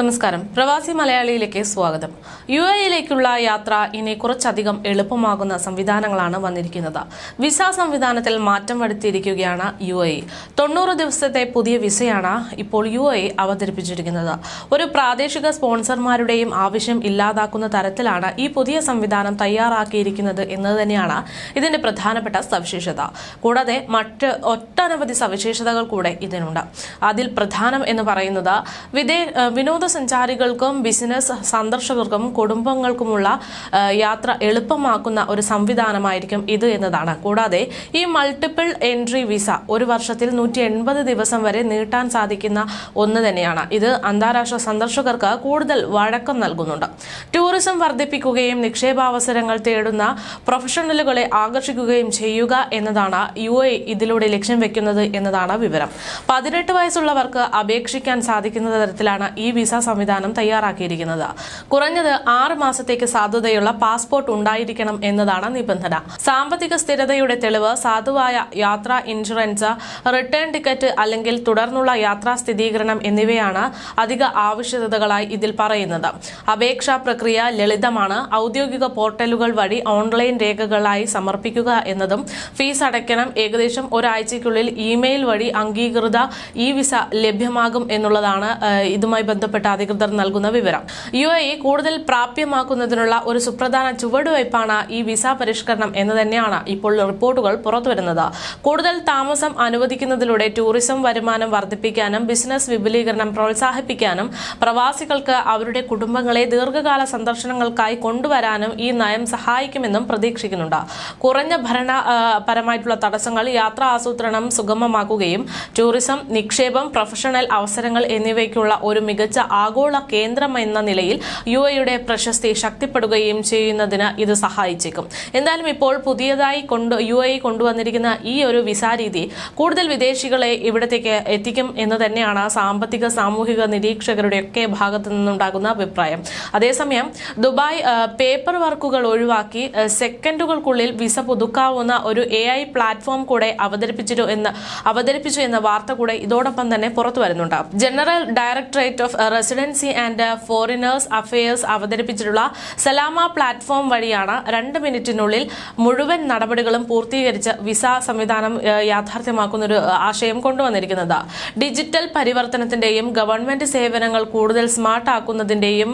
നമസ്കാരം. പ്രവാസി മലയാളിയിലേക്ക് സ്വാഗതം. യു എയിലേക്കുള്ള യാത്ര ഇനി കുറച്ചധികം എളുപ്പമാകുന്ന സംവിധാനങ്ങളാണ് വന്നിരിക്കുന്നത്. വിസ സംവിധാനത്തിൽ മാറ്റം വരുത്തിയിരിക്കുകയാണ് യു എ തൊണ്ണൂറ് ദിവസത്തെ പുതിയ വിസയാണ് ഇപ്പോൾ യു എ അവതരിപ്പിച്ചിരിക്കുന്നത്. ഒരു പ്രാദേശിക സ്പോൺസർമാരുടെയും ആവശ്യം ഇല്ലാതാക്കുന്ന തരത്തിലാണ് ഈ പുതിയ സംവിധാനം തയ്യാറാക്കിയിരിക്കുന്നത് എന്നത് തന്നെയാണ് ഇതിന്റെ പ്രധാനപ്പെട്ട സവിശേഷത. കൂടാതെ മറ്റ് ഒട്ടനവധി സവിശേഷതകൾ കൂടെ ഇതിനുണ്ട്. അതിൽ പ്രധാനം എന്ന് പറയുന്നത് ഏഹ് വിനോദസഞ്ചാരികൾക്കും ബിസിനസ് സന്ദർശകർക്കും കുടുംബങ്ങൾക്കുമുള്ള യാത്ര എളുപ്പമാക്കുന്ന ഒരു സംവിധാനമായിരിക്കും ഇത് എന്നതാണ്. കൂടാതെ ഈ മൾട്ടിപ്പിൾ എൻട്രി വിസ ഒരു വർഷത്തിൽ നൂറ്റി എൺപത് ദിവസം വരെ നീട്ടാൻ സാധിക്കുന്ന ഒന്ന് തന്നെയാണ്. ഇത് അന്താരാഷ്ട്ര സന്ദർശകർക്ക് കൂടുതൽ വഴക്കം നൽകുന്നുണ്ട്. ടൂറിസം വർദ്ധിപ്പിക്കുകയും നിക്ഷേപാവസരങ്ങൾ തേടുന്ന പ്രൊഫഷണലുകളെ ആകർഷിക്കുകയും ചെയ്യുക എന്നതാണ് യു എ ഇതിലൂടെ ലക്ഷ്യം വെക്കുന്നത് എന്നതാണ് വിവരം. പതിനെട്ട് വയസ്സുള്ളവർക്ക് അപേക്ഷിക്കാൻ സാധിക്കുന്ന തരത്തിലാണ് ഈ വിസ സംവിധാനം തയ്യാറാക്കിയിരിക്കുന്നത്. കുറഞ്ഞത് ആറ് മാസത്തേക്ക് സാധുതയുള്ള പാസ്പോർട്ട് ഉണ്ടായിരിക്കണം എന്നതാണ് നിബന്ധന. സാമ്പത്തിക സ്ഥിരതയുടെ തെളിവ് സാധുവായ യാത്രാ ഇൻഷുറൻസ് റിട്ടേൺ ടിക്കറ്റ് അല്ലെങ്കിൽ തുടർന്നുള്ള യാത്രാ സ്ഥിരീകരണം എന്നിവയാണ് അധിക ആവശ്യകതകളായി ഇതിൽ പറയുന്നത്. അപേക്ഷാ പ്രക്രിയ ലളിതമാണ്. ഔദ്യോഗിക പോർട്ടലുകൾ വഴി ഓൺലൈൻ രേഖകളായി സമർപ്പിക്കുക എന്നതും ഫീസ് അടയ്ക്കണം ഏകദേശം ഒരാഴ്ചയ്ക്കുള്ളിൽ ഇമെയിൽ വഴി അംഗീകൃത ഇ വിസ ലഭ്യമാകും എന്നുള്ളതാണ് ഇതുമായി ബന്ധപ്പെട്ട അധികൃതർ നൽകുന്ന വിവരം. യു എ കൂടുതൽ പ്രാപ്യമാക്കുന്നതിനുള്ള ഒരു സുപ്രധാന ചുവടുവയ്പാണ് ഈ വിസ പരിഷ്കരണം എന്ന് തന്നെയാണ് ഇപ്പോൾ റിപ്പോർട്ടുകൾ പുറത്തുവരുന്നത്. കൂടുതൽ താമസം അനുവദിക്കുന്നതിലൂടെ ടൂറിസം വരുമാനം വർദ്ധിപ്പിക്കാനും ബിസിനസ് വിപുലീകരണം പ്രോത്സാഹിപ്പിക്കാനും പ്രവാസികൾക്ക് അവരുടെ കുടുംബങ്ങളെ ദീർഘകാല സന്ദർശനങ്ങൾക്കായി കൊണ്ടുവരാനും ഈ നയം സഹായിക്കുമെന്നും പ്രതീക്ഷിക്കുന്നുണ്ട്. കുറഞ്ഞ ഭരണ പരമായിട്ടുള്ള തടസ്സങ്ങൾ യാത്രാ ആസൂത്രണം സുഗമമാക്കുകയും ടൂറിസം നിക്ഷേപം പ്രൊഫഷണൽ അവസരങ്ങൾ എന്നിവയ്ക്കുള്ള ഒരു മികച്ച ആഗോള കേന്ദ്രം എന്ന നിലയിൽ യു എയുടെ പ്രശസ്തി ശക്തിപ്പെടുകയും ചെയ്യുന്നതിന് ഇത് സഹായിച്ചേക്കും. എന്തായാലും ഇപ്പോൾ പുതിയതായി കൊണ്ട് യു എ കൊണ്ടുവന്നിരിക്കുന്ന ഈ ഒരു വിസാരീതി കൂടുതൽ വിദേശികളെ ഇവിടത്തേക്ക് എത്തിക്കും എന്ന് തന്നെയാണ് സാമ്പത്തിക സാമൂഹിക നിരീക്ഷകരുടെ ഒക്കെ ഭാഗത്തു നിന്നുണ്ടാകുന്ന അഭിപ്രായം. അതേസമയം ദുബായ് പേപ്പർ വർക്കുകൾ ഒഴിവാക്കി സെക്കൻഡുകൾക്കുള്ളിൽ വിസ പുതുക്കാവുന്ന ഒരു എ ഐ പ്ലാറ്റ്ഫോം കൂടെ അവതരിപ്പിച്ചു എന്ന് അവതരിപ്പിച്ചു എന്ന വാർത്ത കൂടെ ഇതോടൊപ്പം തന്നെ പുറത്തു വരുന്നുണ്ട്. General directorate of residency and foreigners affairs അവതരിപ്പിച്ചിട്ടുള്ള സലാമ platform വഴിയാണ് രണ്ട് മിനിറ്റിനുള്ളിൽ മുഴുവൻ നടപടികളും പൂർത്തീകരിച്ച് വിസ സംവിധാനം യാഥാർത്ഥ്യമാക്കുന്ന ഒരു ആശയം കൊണ്ടുവന്നിരിക്കുന്നത്. ഡിജിറ്റൽ പരിവർത്തനത്തിന്റെയും ഗവൺമെന്റ് സേവനങ്ങൾ കൂടുതൽ സ്മാർട്ട് ആക്കുന്നതിന്റെയും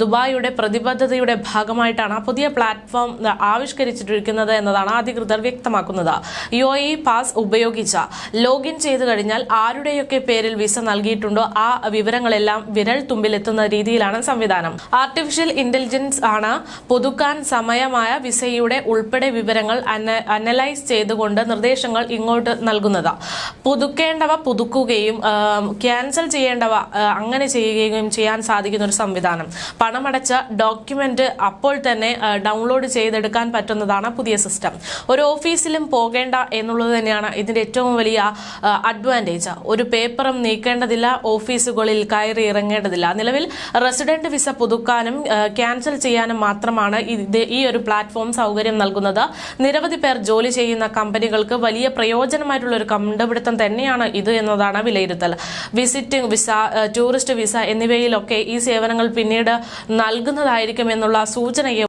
ദുബായിയുടെ പ്രതിബദ്ധതയുടെ ഭാഗമായിട്ടാണ് പുതിയ പ്ലാറ്റ്ഫോം ആവിഷ്കരിച്ചിട്ടിരിക്കുന്നത് എന്നതാണ് അധികൃതർ വ്യക്തമാക്കുന്നത്. യു ഇ പാസ് ഉപയോഗിച്ച ലോഗിൻ ചെയ്തു കഴിഞ്ഞാൽ ആരുടെയൊക്കെ പേരിൽ വിസ നൽകിയിട്ടുണ്ടോ ആ വിവരങ്ങളെല്ലാം വിരൽ തുമ്പിലെത്തുന്ന രീതിയിലാണ് സംവിധാനം. ആർട്ടിഫിഷ്യൽ ഇന്റലിജൻസ് ആണ് പുതുക്കാൻ സമയമായ വിസയുടെ ഉൾപ്പെടെ വിവരങ്ങൾ അനലൈസ് ചെയ്തുകൊണ്ട് നിർദ്ദേശങ്ങൾ ഇങ്ങോട്ട് നൽകുന്നത്. പുതുക്കേണ്ടവ പുതുക്കുകയും ക്യാൻസൽ ചെയ്യേണ്ടവ അങ്ങനെ ചെയ്യുകയും ചെയ്യാൻ സാധിക്കുന്ന ഒരു സംവിധാനം. പണമടച്ച ഡോക്യുമെന്റ് അപ്പോൾ തന്നെ ഡൗൺലോഡ് ചെയ്തെടുക്കാൻ പറ്റുന്നതാണ് പുതിയ സിസ്റ്റം ഒരു ഓഫീസിലും പോകേണ്ട എന്നുള്ളത് തന്നെയാണ് ഇതിന്റെ ഏറ്റവും വലിയ അഡ്വാന്റേജ് ഒരു പേപ്പറും നീക്കേണ്ടതില്ല ഓഫീസുകളിൽ കയറി ഇറങ്ങേണ്ടതില്ല. നിലവിൽ റെസിഡന്റ് വിസ പുതുക്കാനും ക്യാൻസൽ ചെയ്യാനും മാത്രമാണ് ഈ ഒരു പ്ലാറ്റ്ഫോം സൗകര്യം നൽകുന്നത്. നിരവധി പേർ ജോലി ചെയ്യുന്ന കമ്പനികൾക്ക് വലിയ പ്രയോജനമായിട്ടുള്ള ഒരു കണ്ടുപിടുത്തം തന്നെയാണ് ഇത് എന്നതാണ് വിലയിരുത്തൽ. വിസിറ്റിംഗ് വിസ ടൂറിസ്റ്റ് വിസ എന്നിവയിലൊക്കെ ഈ സേവനങ്ങൾ പിന്നീട് നൽകുന്നതായിരിക്കും എന്നുള്ള സൂചനയും